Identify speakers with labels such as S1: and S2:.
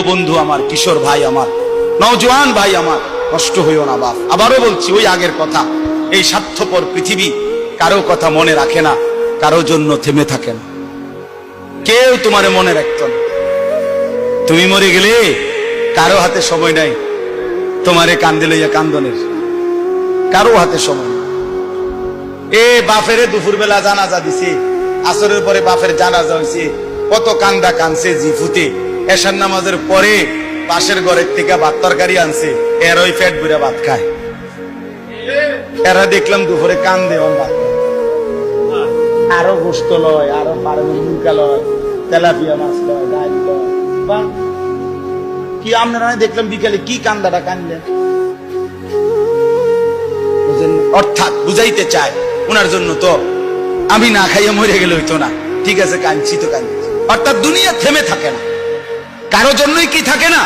S1: প্রিয় বন্ধু আমার, কিশোর ভাই আমার, নওজোয়ান ভাই আমার, কষ্ট হইও না বাপ। আবারও বলছি ওই আগের কথা, এই স্বার্থপর পৃথিবী কারও কথা মনে রাখে না, কারও জন্য থেমে থাকে না। কেউ তোমারে মনে রাখত না। তুমি মরে গেলে কারও হাতে সময় নাই, তোমারে কান্দে লইয়া কান্দনের। কারও হাতে সময়। এ বাফেরে দুপুর বেলা জানাজা দিছে, আসরের পরে বাফের জানাজা হয়েছে কত কান্দা কানছে জিফুতে এশার নামাজের পরে পাশের ঘরের থেকে ভাত তরকারি আনছে। এর ওই ফ্যাট বুড়া ভাত খায়। এরা দেখলাম দুপুরে কান্দে ওর ভাত আরও গোস্ত লয়, আরও মুরগা লয়, তেলাপিয়া মাছ লয়, ডাল বাহ। কি আপনারা দেখলাম বিকালে কি কান্দাটা কানলেন? অর্থাৎ বুঝাইতে চায় ওনার জন্য তো আমি না খাইয়া মরে গেলে হইতো না। ঠিক আছে, কাঁদছি তো কাঁদছি। অর্থাৎ দুনিয়া থেমে থাকে না। কারও জন্যই কি থাকে না?